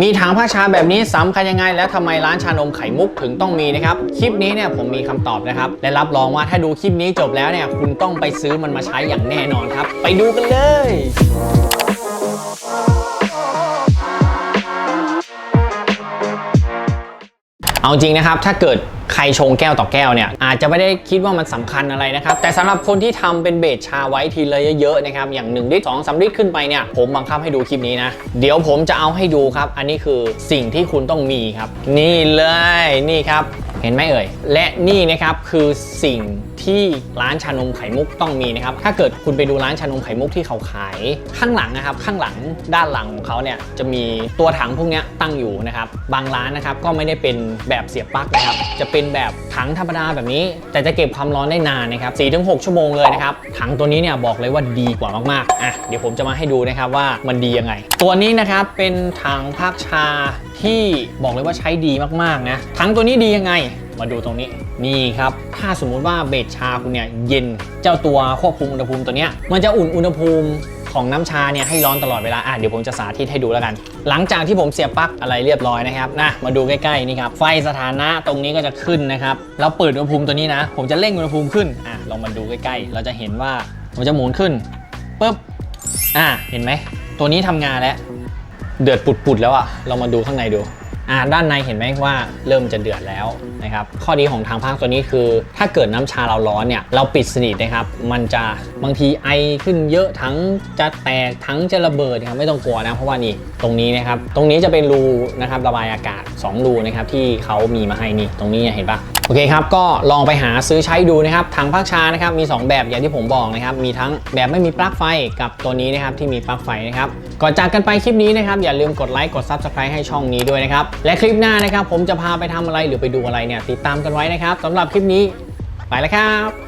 มีถังผ้าชาแบบนี้สำคัญยังไง และทำไมร้านชานมไข่มุกถึงต้องมีนะครับ คลิปนี้เนี่ยผมมีคำตอบนะครับ และรับรองว่าถ้าดูคลิปนี้จบแล้วเนี่ยคุณต้องไปซื้อมันมาใช้อย่างแน่นอนครับ ไปดูกันเลย เอาจริงนะครับถ้าเกิดใครชงแก้วต่อแก้วเนี่ยอาจจะไม่ได้คิดว่ามันสำคัญอะไรนะครับ แต่สำหรับคนที่ทำเป็นเบสชาไว้ทีละเยอะๆนะครับอย่าง1ลิตร2 3ลิตรขึ้นไปเนี่ยผมบังคับให้ดูคลิปนี้นะ เดี๋ยวผมจะเอาให้ดูครับ อันนี้คือสิ่งที่คุณต้องมีครับ นี่เลยนี่ครับ เห็นไหมเอ่ย และนี่นะครับคือสิ่งที่ร้านชานมไข่มุกต้องมีนะครับ ถ้าเกิดคุณไปดูร้านชานมไข่มุกที่เขาขายข้างหลังนะครับ ข้างหลังด้านหลังของเขาเนี่ยจะมีตัวถังพวกนี้ตั้งอยู่นะครับ บางร้านนะครับก็ไม่ได้เป็นแบบเสียบปลั๊กนะครับ จะเป็นแบบถังธรรมดาแบบนี้ แต่จะเก็บความร้อนได้นานนะครับ4-6ชั่วโมงเลยนะครับ ถังตัวนี้เนี่ยบอกเลยว่าดีกว่ามากๆ อะ เดี๋ยวผมจะมาให้ดูนะครับว่ามันดียังไง ตัวนี้นะครับเป็นถังพักชาที่บอกเลยว่าใช้ดีมากๆนะ ถังตัวนี้ดียังไงมาดูตรงนี้นี่ครับ ถ้าสมมุติว่าเบสชาคุณเนี่ยเย็นเจ้าตัวควบคุมอุณหภูมิตัวเนี้ยมันจะอุ่นอุณหภูมิของน้ำชาเนี่ยให้ร้อนตลอดเวลา อะเดี๋ยวผมจะสาธิตให้ดูแล้วกัน หลังจากที่ผมเสียบปลั๊กอะไรเรียบร้อยนะครับนะมาดูใกล้ ๆ นี่ครับ ไฟสถานะตรงนี้ก็จะขึ้นนะครับแล้วเปิดอุณหภูมิตัวนี้นะ ผมจะเร่งอุณหภูมิขึ้น อะลองมาดูใกล้ๆ เราจะเห็นว่ามันจะหมุนขึ้นปุ๊บ อะเห็นไหม ตัวนี้ทำงานแล้ว เดือดปุดๆแล้วอะ เรามาดูข้างในดู อ่าด้านในเห็นไหมว่าเริ่มจะเดือดแล้ว นะครับข้อดีของทางภาคตัวนี้คือ ถ้าเกิดน้ำชาเราร้อนเนี่ยเราปิดสนิทนะครับมันจะบางทีไอขึ้นเยอะทั้งจะแตกทั้งจะระเบิดครับไม่ต้องกลัวนะเพราะว่านี่ตรงนี้นะครับตรงนี้จะเป็นรูนะครับระบายอากาศ 2 รูนะครับที่เขามีมาให้นี่ตรงนี้เห็นปะโอเคครับก็ลองไปหาซื้อใช้ดูนะครับถังพักชานะครับมี 2 แบบอย่างที่ผมบอกนะครับมีทั้งแบบไม่มีปลั๊กไฟกับตัวนี้นะครับที่มีปลั๊กไฟนะครับก่อนจากกันไปคลิปนี้นะครับอย่าลืมกดไลค์กด Subscribe ให้ช่องนี้ด้วยนะครับและคลิปหน้านะครับผมจะพาไปทำอะไรหรือไปดูอะไรเนี่ยติดตามกันไว้นะครับสำหรับคลิปนี้ไปแล้วครับ